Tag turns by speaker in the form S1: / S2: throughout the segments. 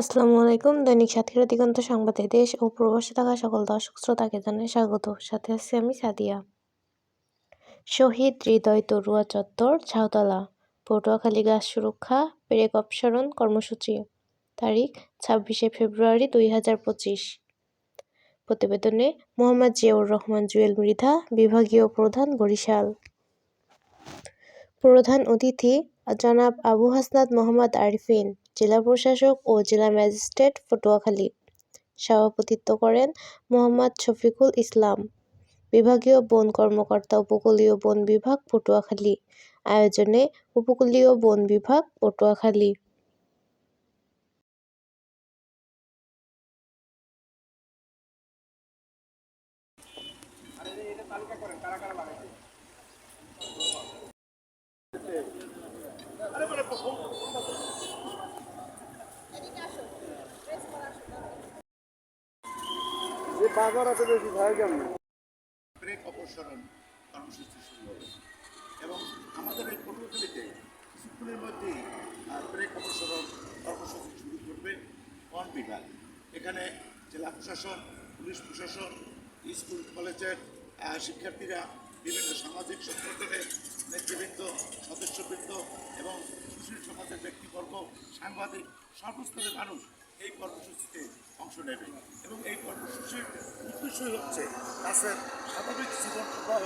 S1: আসসালামু আলাইকুম। দৈনিক সাথীরা দিগন্ত সংবাদে দেশ ও প্রবাসে থাকা সকল দর্শক শ্রোতাকে জানাই স্বাগত। সাথে আছি আমি সাদিয়া। শহীদ হৃদয় তরুয়া চত্বর ছাউতলা পটুয়াখালী গাছ সুরক্ষা, পেরেক অপসারণ কর্মসূচি। তারিখ, ছাব্বিশে ফেব্রুয়ারি দুই হাজার পঁচিশ। প্রতিবেদনে মোহাম্মদ জিয়াউর রহমান, জুয়েল মৃধা, বিভাগীয় প্রধান বরিশাল। প্রধান অতিথি, জনাব আবু হাসনাত মোহাম্মদ আরিফিন। জেলা প্রশাসক ও জেলা ম্যাজিস্ট্রেট পটুয়াখালী। সভাপতিত্ব করেন মোহাম্মদ শফিকুল ইসলাম। বিভাগীয় বন কর্মকর্তা, উপকূলীয় বন বিভাগ, পটুয়াখালী। আয়োজনে উপকূলীয় বন বিভাগ, পটুয়াখালী।
S2: যে বাজার আছে বেশি খায় কেমন
S3: ব্রেক অপসারণ কর্মসূচি শুরু হবে। এবং আমাদের এই পটুয়াখালীতে স্কুলের মধ্যে ব্রেক অপসারণ কর্মসূচি শুরু করবে বন বিভাগ। এখানে জেলা প্রশাসন, পুলিশ প্রশাসন, স্কুল, কলেজের শিক্ষার্থীরা, বিভিন্ন সামাজিক সংগঠনের নেতৃবৃন্দ, সদস্যবৃন্দ এবং সুশীল সমাজের ব্যক্তিবর্গ, সাংবাদিক, সর্বস্তরের মানুষ এই কর্মসূচিতে অংশ নেবে। এবং এই কর্মসূচির উদ্দেশ্যই হচ্ছে গাছের স্বাভাবিক জীবন প্রবাহ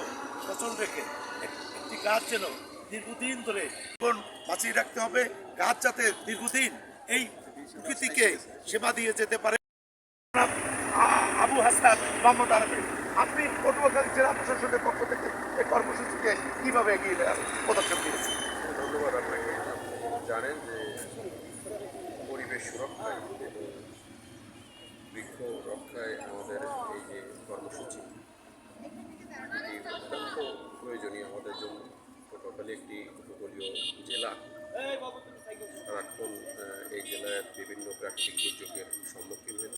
S3: সচল রেখে একটি গাছ যেন দীর্ঘদিন ধরে জীবন বাঁচিয়ে রাখতে হবে, গাছ যাতে দীর্ঘদিন এই প্রকৃতিকে সেবা দিয়ে যেতে পারে। আবু হাসনাত মোহাম্মদ আরবি আপনি পটুয়াখালী জেলা প্রশাসনের পক্ষ থেকে এই কর্মসূচিকে কীভাবে এগিয়ে পদক্ষেপ নিয়েছেন?
S2: ধন্যবাদ আপনাকে। জানেন যে সুরক্ষায় আমাদের বৃক্ষ রক্ষায় আমাদের এই যে কর্মসূচি এটি অত্যন্ত প্রয়োজনীয় আমাদের জন্য পটুয়াখালী একটি উপকূলীয় জেলা সারাক্ষণ এই জেলার বিভিন্ন প্রাকৃতিক দুর্যোগের সম্মুখীন হয়ে